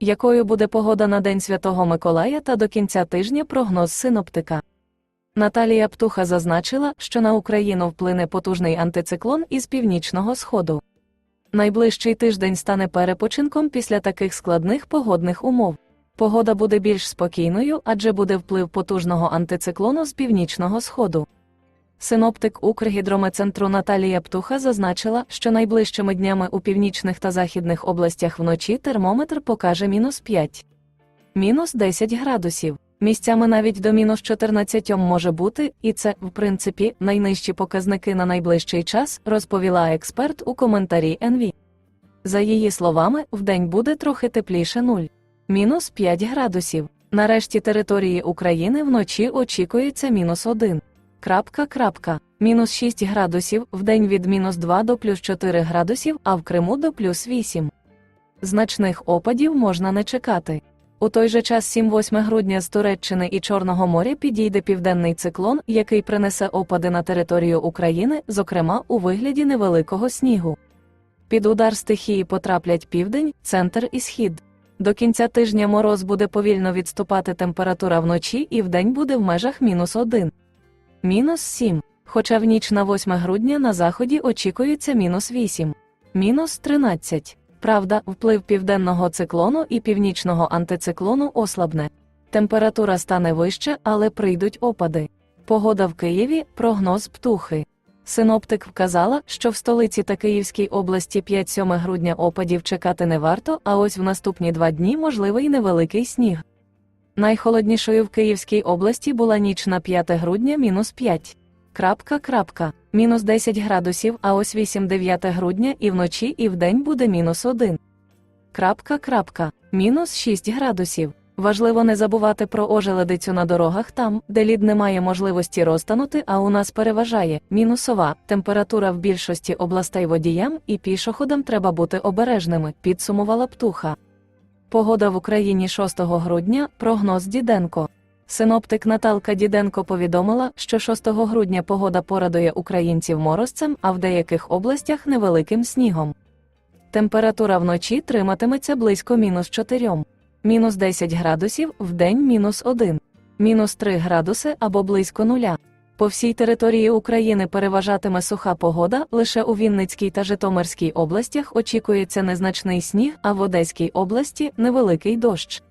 Якою буде погода на День Святого Миколая та до кінця тижня прогноз синоптика? Наталія Птуха зазначила, що на Україну вплине потужний антициклон із північного сходу. Найближчий тиждень стане перепочинком після таких складних погодних умов. Погода буде більш спокійною, адже буде вплив потужного антициклону з північного сходу. Синоптик Укргідрометцентру Наталія Птуха зазначила, що найближчими днями у північних та західних областях вночі термометр покаже мінус 5, мінус 10 градусів. Місцями навіть до мінус 14 може бути, і це, в принципі, найнижчі показники на найближчий час, розповіла експерт у коментарі НВ. За її словами, вдень буде трохи тепліше 0, мінус 5 градусів. Нарешті території України вночі очікується мінус 1. Крапка, крапка. Мінус 6 градусів, вдень від мінус 2 до плюс 4 градусів, а в Криму до плюс 8. Значних опадів можна не чекати. У той же час 7-8 грудня з Туреччини і Чорного моря підійде південний циклон, який принесе опади на територію України, зокрема у вигляді невеликого снігу. Під удар стихії потраплять південь, центр і схід. До кінця тижня мороз буде повільно відступати температура вночі і вдень буде в межах мінус 1. Мінус 7. Хоча в ніч на 8 грудня на заході очікується мінус 8. Мінус 13. Правда, вплив південного циклону і північного антициклону ослабне. Температура стане вище, але прийдуть опади. Погода в Києві прогноз птухи. Синоптик вказала, що в столиці та Київській області 5-7 грудня опадів чекати не варто, а ось в наступні два дні можливий невеликий сніг. Найхолоднішою в Київській області була ніч на 5 грудня мінус 5. Крапка, крапка. Мінус 10 градусів, а ось 8-9 грудня і вночі і вдень буде мінус 1. Крапка, крапка. Мінус 6 градусів. Важливо не забувати про ожеледицю на дорогах там, де лід не має можливості розтанути, а у нас переважає мінусова температура в більшості областей водіям і пішоходам треба бути обережними, підсумувала птуха. Погода в Україні 6 грудня прогноз Діденко. Синоптик Наталка Діденко повідомила, що 6 грудня погода порадує українців морозцем, а в деяких областях невеликим снігом. Температура вночі триматиметься близько мінус 4, мінус 10 градусів, вдень мінус 1, мінус 3 градуси або близько нуля. По всій території України переважатиме суха погода, лише у Вінницькій та Житомирській областях очікується незначний сніг, а в Одеській області невеликий дощ.